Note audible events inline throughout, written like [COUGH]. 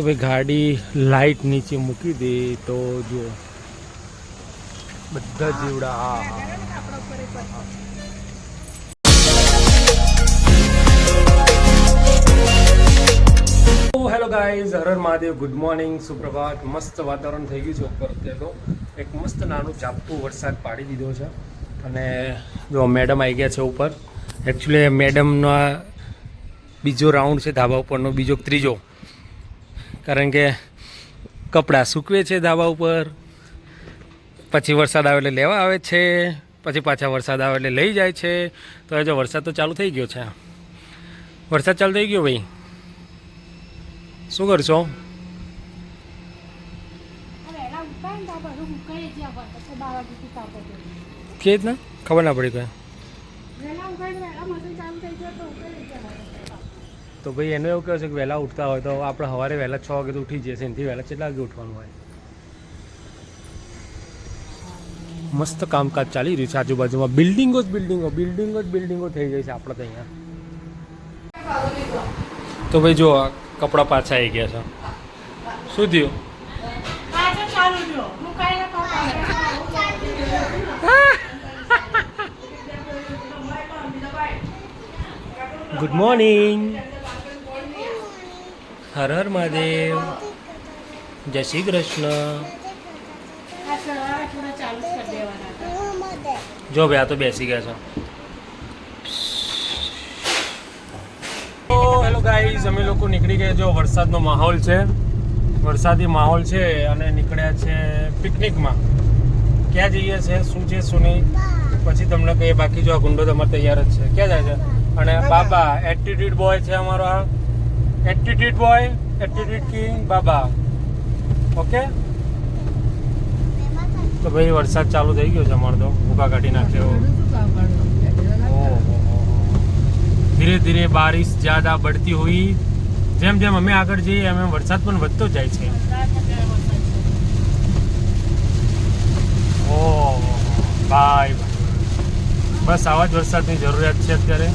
તો ભાઈ ગાડી લાઈટ નીચે મૂકી દે તો જો બધા જીવડા, હા hello guys Har Mahadev, good morning, સુપ્રભાત. મસ્ત વાતાવરણ થઈ ગયું છે ઉપર અત્યારે એક મસ્ત નાનું ચાપતું વરસાદ પાડી દીધો છે. અને જો મેડમ આવી ગયા છે ઉપર. એકચ્યુઅલી મેડમના બીજો રાઉન્ડ છે ધાબા ઉપરનો, બીજો ત્રીજો. કારણ કે કપડાં સૂકવે છે ધાબા ઉપર પછી વરસાદ આવે એટલે લેવા આવે છે પછી પાછા વરસાદ આવે એટલે લઈ જાય છે. તો જો વરસાદ તો ચાલુ થઈ ગયો છે. વરસાદ ચાલુ થઈ ગયો ભાઈ. શું કરશો. કે જ ને ખબર ના પડી કોઈ. તો ભાઈ એનું એવું કહે છે કે વહેલા ઉઠતા હોય તો આપણે સવારે વહેલા છ વાગે તો ઉઠી જશે એનાથી વહેલા? કેટલા વાગે ઉઠવાનું હોય? મસ્ત કામકાજ ચાલી રહ્યું છે આજુબાજુમાં. બિલ્ડિંગો જ બિલ્ડિંગો બિલ્ડિંગો જ બિલ્ડિંગો થઈ ગઈ છે આપણે તો અહીંયા. તો ભાઈ જો કપડાં પાછા આવી ગયા છે. શું થયું. Good morning Har Har Mahadev. જય શ્રી કૃષ્ણ. જ કરી દેવાના હતા. જો ભાઈ આ તો બેસી ગયા છે. તો હેલો ગાઈઝ અમે લોકો નીકળી ગયા જો વરસાદનો માહોલ છે. વરસાદી માહોલ છે અને નીકળ્યા છે પિકનિકમાં. ક્યાં જઈએ છે શું છે શું નહીં પછી તમને કહીએ. બાકી જો આ ગુંડો તમારે તૈયાર જ છે. ક્યાં જાય છે? અને બાબા. એટીટ્યુડ બોય છે અમારો આ. એટીટ્યુડ બોય એટીટ્યુડ કિંગ બાબા ઓકે તો ભાઈ વરસાદ ચાલુ થઈ ગયો છે અમારે તો. ભૂકા કાઢી નાખ્યો. ધીરે ધીરે બારિશ જ્યાદા બઢતી હોય જેમ જેમ અમે આગળ જઈએ એમ એમ વરસાદ પણ વધતો જાય છે. ઓ ભાઈ બસ આવા જ વરસાદની જરૂરિયાત છે અત્યારે.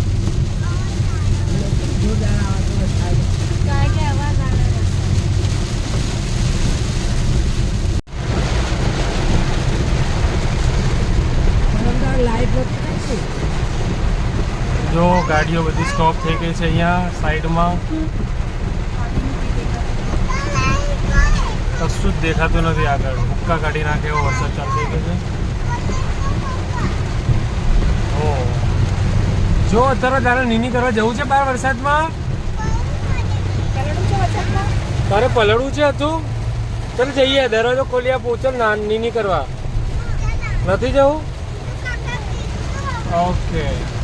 જો ગાડીઓ બધી સ્ટોપ થઈ ગઈ છે અહીંયા સાઈડમાં કશું જ દેખાતું નથી આગળ. ભૂક્કા કાઢી નાખે એવો વરસાદ ચાલુ થઈ ગયો છે. ઓહ. જો, અત્યારે તારે નીની કરવા જવું છે બાર વરસાદમાં? તારે પલળવું છે હતું? ચાલ જઈએ, દરવાજો ખોલી ના, નીની કરવા. નથી જવું? ઓકે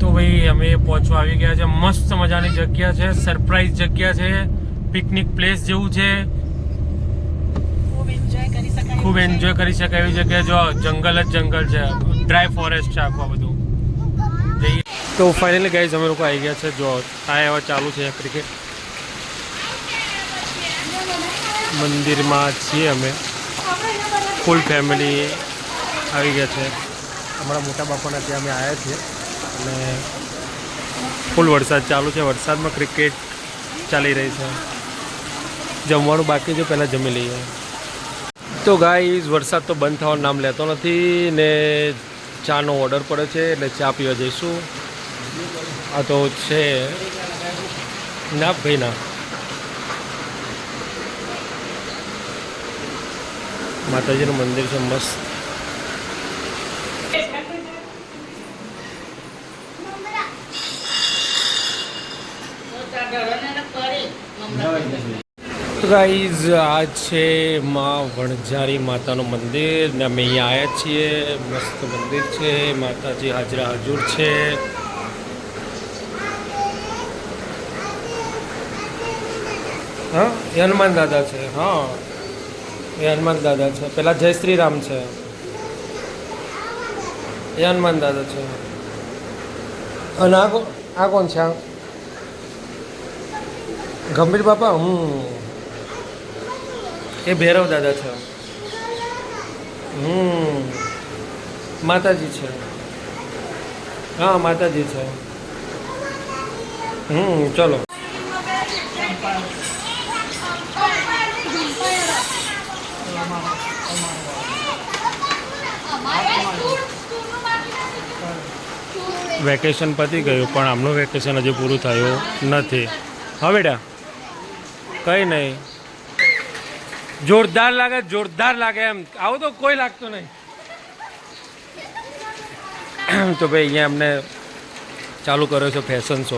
તો ભાઈ અમે પહોંચવા આવી ગયા છે. મસ્ત મજાની જગ્યા છે. સરપ્રાઈઝ જગ્યા છે. પિકનિક પ્લેસ જેવું છે. ખૂબ. એન્જોય કરી શકાય એવી જગ્યા. જો જંગલ જ જંગલ છે. ડ્રાય ફોરેસ્ટ છે આખું બધું. તો ફાઇનલી ગાઈઝ અમે લોકો આવી ગયા છે. જો આ એવા ચાલુ છે ક્રિકેટ મંદિરમાં છીએ અમે. ફૂલ ફેમિલી આવી ગયા છે. અમારા મોટા બાપાના ત્યાં અમે આવ્યા છીએ. અને ફૂલ વરસાદ ચાલુ છે. વરસાદમાં ક્રિકેટ ચાલી રહી છે. જમવાનું બાકી છે. પહેલાં જમી લઈએ. તો ગાઈઝ વરસાદ તો બંધ થવાનું નામ લેતો નથી ને ચાનો ઓર્ડર પડે છે એટલે ચા પીવા જઈશું. આ તો છે. ના ભાઈ, ના. માતાજીનું મંદિર છે. મસ્ત. ગાઈઝ આ છે માં વણઝારી માતાનું મંદિર ને અમે અહીંયા આવ્યા છીએ. મસ્ત મંદિર છે. માતાજી હાજરા હજુર છે. હા હનુમાન દાદા છે. હા, એ હનુમાન દાદા છે. પેલા જય શ્રી રામ છે. એ હનુમાન દાદા છે. અને આ કોણ? આ કોણ છે? આ ગંભીર બાપા? હમ એ ભૈરવ દાદા છે. હમ. માતાજી છે. હા, માતાજી છે. હમ, ચલો. વેકેશન પતી ગયું પણ આમનું વેકેશન હજી પૂરું થયું નથી. હા બેટા? કંઈ નહીં. જોરદાર લાગે જોરદાર લાગે એમ. આવું તો કોઈ લાગતું નહીં. [CLEARS THROAT] તો ભાઈ અહીંયા અમને ચાલુ કર્યો છે ફેશન શો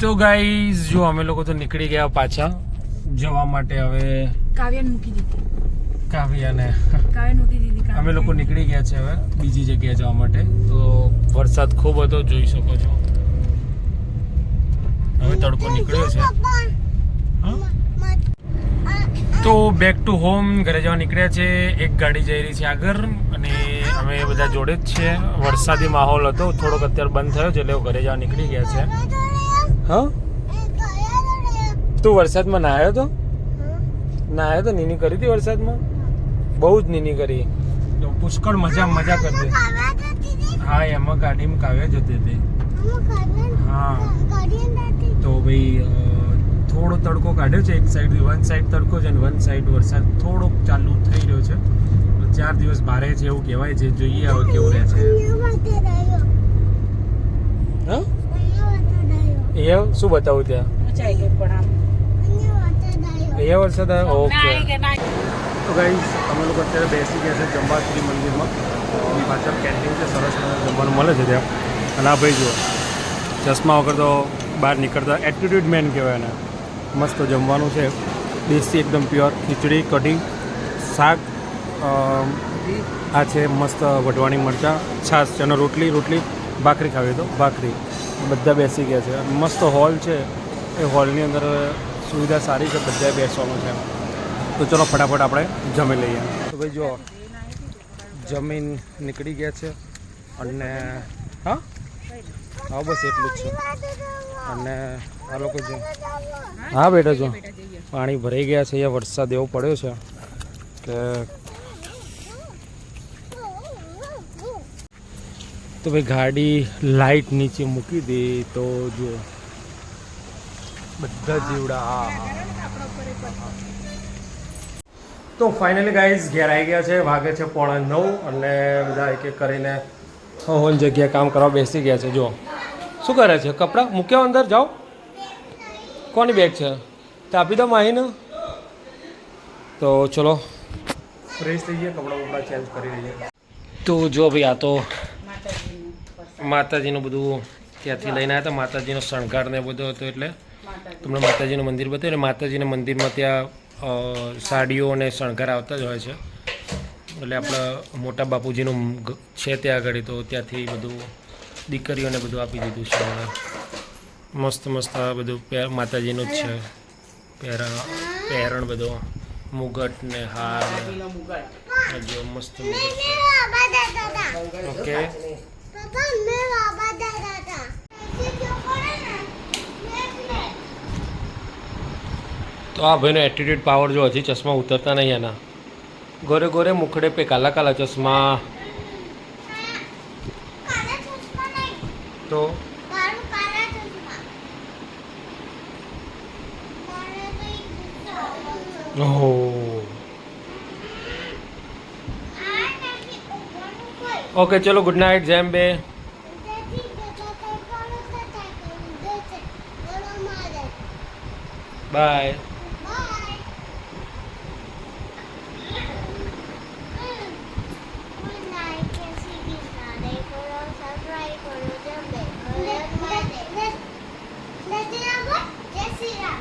તો ગાઈઝ જો અમે લોકો તો નીકળી ગયા પાછા જવા માટે. હવે કાવ્યાને મૂકી દીધી. કાવ્યાને. કાવ્યાને મૂકી દીધી. અમે લોકો નીકળી ગયા છે હવે બીજી જગ્યાએ જવા માટે. તો વરસાદ ખૂબ હતો જોઈ શકો છો. હવે તડકો નીકળ્યો છે? તો બેક ટુ હોમ ઘરે જવા નીકળ્યા છે. એક ગાડી જઈ રહી છે આગળ અને અમે બધા જોડે જ છે. વરસાદી માહોલ હતો. થોડોક અત્યારે બંધ થયો છે એટલે ઘરે જવા નીકળી ગયા છે. હા? તું વરસાદમાં નાહ્યો તો? નાહ્યો તો? નીની કરી હતી વરસાદમાં? બહુ જ નીની કરી. તો પુષ્કળ મજા મજા કરજે. હા એમાં ગાડીમાં કાવ્યા જતી હતી. હા. તો ભાઈ થોડો તડકો કાઢ્યો છે એક સાઈડ વન સાઈડ તડકો છે અને વન સાઈડ વરસાદ થોડોક ચાલુ થઈ રહ્યો છે. તો ચાર દિવસ ભારે છે એવું કહેવાય છે જોઈએ હવે કેવું રહે છે. એ શું બતાવું ત્યાં? એ વરસાદ આવ્યો ઓકે તો ગાઈસ અમે લોકો અત્યારે બેસી ગયા છે જંબા શ્રી મંદિરમાં પાછળ કેન્ટીન છે, સરસ જમવાનું મળે છે ત્યાં. અને આ ભાઈ જુઓ, ચશ્મા વગર તો બહાર નીકળતા એટીટ્યુડ મેન કહેવાય એને. મસ્ત જમવાનું છે. દેશી એકદમ પ્યોર ખીચડી, કઢી, શાક આ છે મસ્ત વઢવાણી મરચાં, છાશ છે અને રોટલી રોટલી, ભાખરી ખાવી તો ભાખરી. બધા બેસી ગયા છે. મસ્ત હોલ છે. એ હોલની અંદર સુવિધા સારી છે બધા બેસવાનું છે. તો ચલો ફટાફટ આપણે જમી લઈએ. તો ભાઈ જો જમીન નીકળી ગયા છે અને હા? હા, બસ એટલું જ છે. અને આ લોકો જો હા, બેટા જો પાણી ભરાઈ ગયા છે, અહીંયા વરસાદ એવો પડ્યો છે કે તો ભાઈ ગાડી લાઈટ નીચે મૂકી દે તો જો બધા જીવડા, હા હા. તો ફાઇનલી ગાઈઝ ઘેર આવી ગયા છે વાગે છે પોણા નવ અને બધા એક એક કરીને હોન જગ્યાએ કામ કરવા બેસી ગયા છે. જો શું કરે છે? કપડાં મૂક્યા અંદર? જાઓ. કોની બેગ છે? તો આપી દો માહીને. તો ચલો. ફ્રેશ થઈ ગયા કપડાં બપડા ચેન્જ કરી લઈએ. તો જો ભાઈ આ તો માતાજીનું બધું ત્યાંથી લઈને આવ્યા હતા. માતાજીનો શણગાર ને બધો હતો એટલે તમને માતાજીનું મંદિર બતાવ્યું. એટલે માતાજીના મંદિરમાં ત્યાં અ, સાડીઓ અને શણગાર આવતા જ હોય છે. એટલે આપણા મોટા બાપુજીનું છે ત્યાં આગળ તો ત્યાંથી બધું દીકરીઓને બધું આપી દીધું છે મસ્ત મસ્ત આ બધું માતાજીનું જ છે. પહેરા પહેરણ બધો મુગટ ને હાર. જો મસ્ત મુગટ ઓકે. તો આ ભાઈનો એટીટ્યૂડ પાવર જો હજી ચશ્મા ઉતરતા નહીં એના. ગોરે ગોરે મુખડે પે કાલા કાલા ચશ્મા. તો? ઓહો. ઓકે, ચલો ગુડ નાઇટ જેમ બે. Bye Let's let let's do what? Yesira.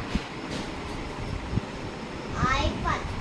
I iPad.